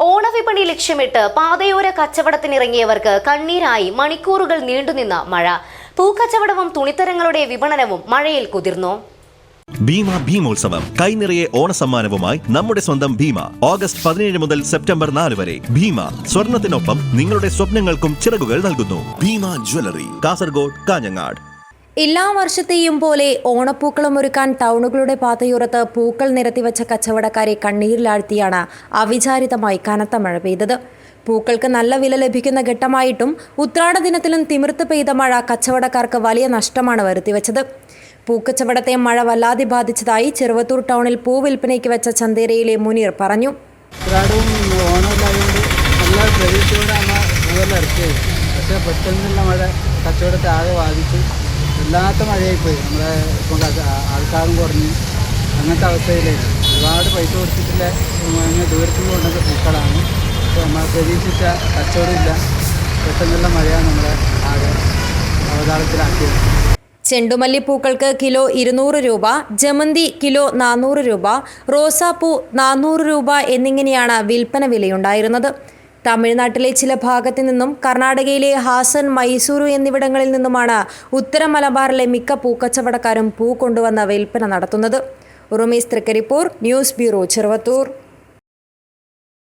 ഓണവിപണി ലക്ഷ്യമിട്ട് പാതയോര കച്ചവടത്തിനിറങ്ങിയവർക്ക് കണ്ണീരായി മണിക്കൂറുകൾ നീണ്ടുനിന്ന മഴ. പൂക്കച്ചവടവും തുണിത്തരങ്ങളുടെ വിപണനവും മഴയിൽ കുതിർന്നു. ഭീമ ഭീമോത്സവം. കൈനിറയെ ഓണസമ്മാനവുമായി നമ്മുടെ സ്വന്തം ഭീമ. ഓഗസ്റ്റ് പതിനേഴ് മുതൽ സെപ്റ്റംബർ നാല് വരെ ഭീമ. സ്വർണത്തിനൊപ്പം നിങ്ങളുടെ സ്വപ്നങ്ങൾക്കും ചിറകുകൾ നൽകുന്നു. ഭീമ ജ്വല്ലറി. കാസർഗോഡ് കാഞ്ഞങ്ങാട്. എല്ലാ വർഷത്തെയും പോലെ ഓണപ്പൂക്കളം ഒരുക്കാൻ ടൗണുകളുടെ പാതയോരത്ത് പൂക്കൾ നിരത്തിവച്ച കച്ചവടക്കാരെ കണ്ണീരിലാഴ്ത്തിയാണ് അവിചാരിതമായി കനത്ത മഴ പെയ്തത്. പൂക്കൾക്ക് നല്ല വില ലഭിക്കുന്ന ഘട്ടമായിട്ടും ഉത്രാട ദിനത്തിലും തിമിർത്ത് പെയ്ത മഴ കച്ചവടക്കാർക്ക് വലിയ നഷ്ടമാണ് വരുത്തിവെച്ചത്. പൂക്കച്ചവടത്തെ മഴ വല്ലാതെ ബാധിച്ചതായി ചെറുവത്തൂർ ടൗണിൽ പൂ വിൽപ്പനയ്ക്ക് വെച്ച ചന്തേരയിലെ മുനീർ പറഞ്ഞു. പക്ഷേ പെട്ടെന്നുള്ള മഴ കച്ചവടത്തെ ആകെ ബാധിച്ചു. വല്ലാത്ത മഴയായിപ്പോയി. നമ്മളെ കൊണ്ട് ആൾക്കാരും കുറഞ്ഞ് അങ്ങനത്തെ അവസ്ഥയിലേക്ക് ഒരുപാട് പൈസ കൊടുത്തിട്ടില്ല. അങ്ങനെ ദൂരത്തു നിന്ന് കൊണ്ടുവന്ന പൂക്കളാണ്. നമ്മൾ പ്രതീക്ഷിച്ച കച്ചവടമില്ല പെട്ടെന്നുള്ള മഴയാണ് നമ്മളെ ആകെ അവതാളത്തിലാക്കിയത്. ചെണ്ടുമല്ലിപ്പൂക്കൾക്ക് കിലോ ഇരുന്നൂറ് രൂപ ജമന്തി കിലോ നാനൂറ് രൂപ റോസാപ്പൂ നാനൂറ് രൂപ എന്നിങ്ങനെയാണ് വിൽപ്പന വിലയുണ്ടായിരുന്നത്. തമിഴ്നാട്ടിലെ ചില ഭാഗത്തു നിന്നും കർണാടകയിലെ ഹാസൻ മൈസൂരു എന്നിവിടങ്ങളിൽ നിന്നുമാണ് ഉത്തര മലബാറിലെ മിക്ക പൂക്കച്ചവടക്കാരും പൂ കൊണ്ടുവന്ന വിൽപ്പന നടത്തുന്നത്. Urumees Thrikaripur news bureau Cheruvathur.